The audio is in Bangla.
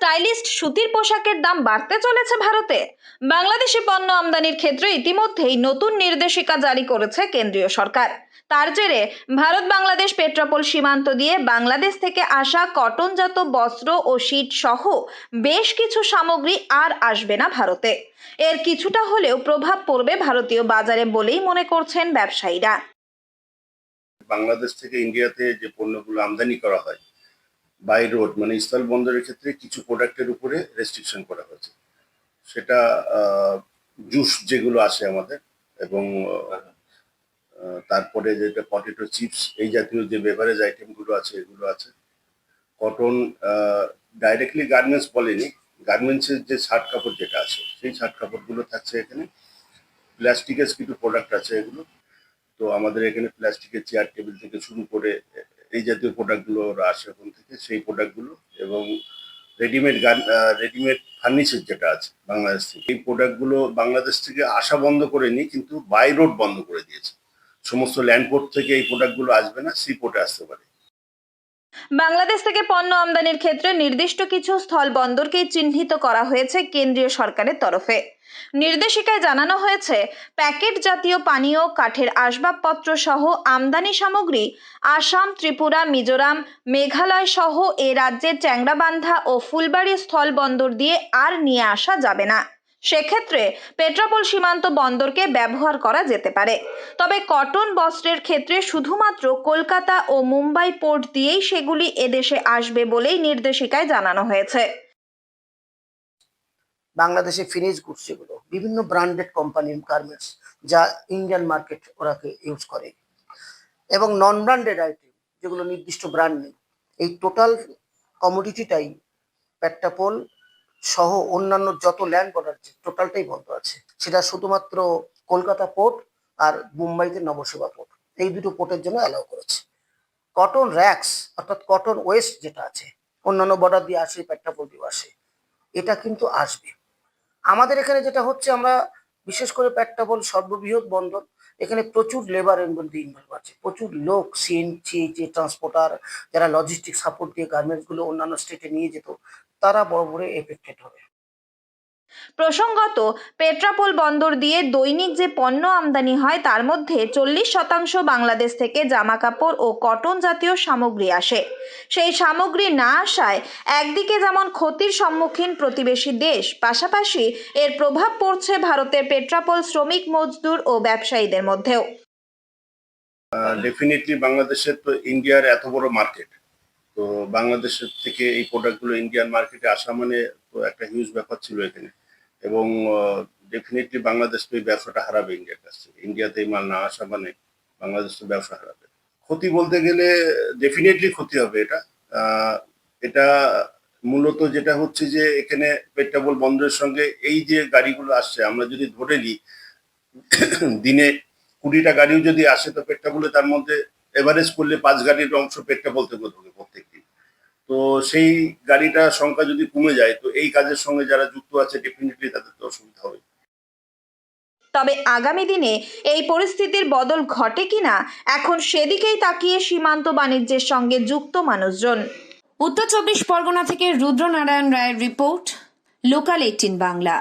স্টাইলিস্ট সুতির পোশাকের দাম বাড়তে চলেছে ভারতে। বাংলাদেশি পণ্য আমদানির ক্ষেত্রে ইতিমধ্যেই নতুন নির্দেশিকা জারি করেছে কেন্দ্রীয় সরকার। তার জেরে ভারত বাংলাদেশ পেট্রাপোল সীমান্ত দিয়ে বাংলাদেশ থেকে আসা কটনজাত বস্ত্র ও শীট সহ বেশ কিছু সামগ্রী আর আসবে না ভারতে। এর কিছুটা হলেও প্রভাব পড়বে ভারতীয় বাজারে বলেই মনে করছেন ব্যবসায়ীরা। বাংলাদেশ থেকে ইন্ডিয়াতে যে পণ্যগুলো আমদানি করা হয় বাই রোড মানে স্থল বন্দরের ক্ষেত্রে কিছু প্রোডাক্টের উপরে রেস্ট্রিকশন করা হয়েছে। সেটা জুস যেগুলো আসে আমাদের এবং তারপরে যেটা পটেটো চিপস এই জাতীয় যে বেভারেজ আইটেমগুলো আছে, এগুলো আছে। কটন ডাইরেক্টলি গার্মেন্টস বলেনি গার্মেন্টসের যে শার্ট কাপড় যেটা আছে, সেই শার্ট কাপড়গুলো থাকছে এখানে। প্লাস্টিকের কিছু প্রোডাক্ট আছে এগুলো। তো আমাদের এখানে প্লাস্টিকের চেয়ার টেবিল থেকে শুরু করে এই জাতীয় প্রোডাক্টগুলো ওরা আসে ওখান থেকে, সেই প্রোডাক্টগুলো এবং রেডিমেড গান রেডিমেড ফার্নিচার যেটা আছে বাংলাদেশ থেকে, এই প্রোডাক্টগুলো বাংলাদেশ থেকে আসা বন্ধ করে করেনি কিন্তু বাই রোড বন্ধ করে দিয়েছে। সমস্ত ল্যান্ডপোর্ট থেকে এই প্রোডাক্টগুলো আসবে না সি পোর্টে আসতে পারে। বাংলাদেশ থেকে পণ্য আমদানির ক্ষেত্রে নির্দিষ্ট কিছু স্থল বন্দরকেই চিহ্নিত করা হয়েছে কেন্দ্রীয় সরকারের তরফে। নির্দেশিকায় জানানো হয়েছে, প্যাকেট জাতীয় পানীয়, কাঠের আসবাবপত্র সহ আমদানি সামগ্রী, আসাম, ত্রিপুরা, মিজোরাম, মেঘালয় সহ এ রাজ্যের চ্যাংরাবান্ধা ও ফুলবাড়ি স্থল বন্দর দিয়ে আর নিয়ে আসা যাবে না। সেক্ষেত্রে পেট্রাপোল সীমান্ত বন্দরকে ব্যবহার করা যেতে পারে। তবে কটন বস্ত্রের ক্ষেত্রে শুধুমাত্র কলকাতা ও মুম্বাই পোর্ট দিয়েই সেগুলি এদেশে আসবে বলেই নির্দেশিকায় জানানো হয়েছে। বাংলাদেশে ফিনিশ গুডস যেগুলো বিভিন্ন ব্র্যান্ডেড কোম্পানির গার্মেন্টস যা ইন্ডিয়ান মার্কেট ওরাকে ইউজ করে। এবং নন ব্র্যান্ডেড আইটেম যেগুলো নির্দিষ্ট ব্র্যান্ড নেই, এই টোটাল কমোডিটিটাই পেট্টাপোল সহ অন্যান্য যত ল্যান্ড বর্ডার আছে টোটালটাই বন্ধ আছে। সেটা শুধুমাত্র কলকাতা পোর্ট আর মুম্বাইতে নবসেবা পোর্ট এই দুটো পোর্টের জন্য অ্যালাউ করেছে। কটন র্যাক্স অর্থাৎ কটন ওয়েস্ট যেটা আছে, অন্যান্য বর্ডার দিয়ে আসে পেট্টাপোল দিয়ে আসে, এটা কিন্তু আসবে। আমাদের এখানে যেটা হচ্ছে, আমরা বিশেষ করে পেট্টাপল সর্ববৃহৎ বন্দর, এখানে প্রচুর লেবার মধ্যে ইনভলভ আছে। প্রচুর লোক সিএনজি যে ট্রান্সপোর্টার যারা লজিস্টিক সাপোর্ট দিয়ে গার্মেন্টসগুলো অন্যান্য স্টেটে নিয়ে যেত, তারা বড় বড় এফেক্টেড হবে। প্রসঙ্গত, পেট্রাপোল বন্দর দিয়ে দৈনিক যে পণ্য আমদানি হয়, তার মধ্যে চল্লিশ শতাংশ বাংলাদেশ থেকে জামাকাপড় ও কটন জাতীয় সামগ্রী আসে। সেই সামগ্রী না আসায় একদিকে যেমন ক্ষতির সম্মুখীন প্রতিবেশী দেশ, পাশাপাশি এর প্রভাব পড়ছে ভারতের পেট্রাপোল শ্রমিক, মজদুর ও ব্যবসায়ীদের মধ্যেও। ডেফিনেটলি বাংলাদেশের তো ইন্ডিয়ার এত বড় মার্কেট তো বাংলাদেশের থেকে এই প্রোডাক্টগুলো ইন্ডিয়ান মার্কেটে আসা মানে একটা হিউজ ব্যাপার ছিল এখানে। এবং ডেফিনেটলি বাংলাদেশ তো এই ব্যবসাটা হারাবে ইন্ডিয়ার কাছ ইন্ডিয়াতে এই মাল না আসা মানে বাংলাদেশ তো ব্যবসা হারাবে। ক্ষতি বলতে গেলে ডেফিনেটলি ক্ষতি হবে এটা। এটা মূলত যেটা হচ্ছে যে এখানে পেট্রাপোল বন্ধের সঙ্গে এই যে গাড়িগুলো আসছে, আমরা যদি ধরে নিই, দিনে কুড়িটা গাড়িও যদি আসে, তো পেট্রাপোলে তার মধ্যে এভারেজ করলে পাঁচ গাড়ির অংশ পেট্রাপোল থেকে ঢোকে প্রত্যেকদিন। তো সেই গাড়িটা সংখ্যা যদি কমে যায় তো এই কাজের সঙ্গে যারা যুক্ত আছে ডেফিনেটলি তাদের তো অসুবিধা হবে। তবে আগামী দিনে এই পরিস্থিতির বদল ঘটে কিনা এখন সেদিকেই তাকিয়ে সীমান্ত বাণিজ্যের সঙ্গে যুক্ত মানুষজন। উত্তর চব্বিশ পরগনা থেকে রুদ্রনারায়ণ রায়ের রিপোর্ট লোকাল এইটিন বাংলা।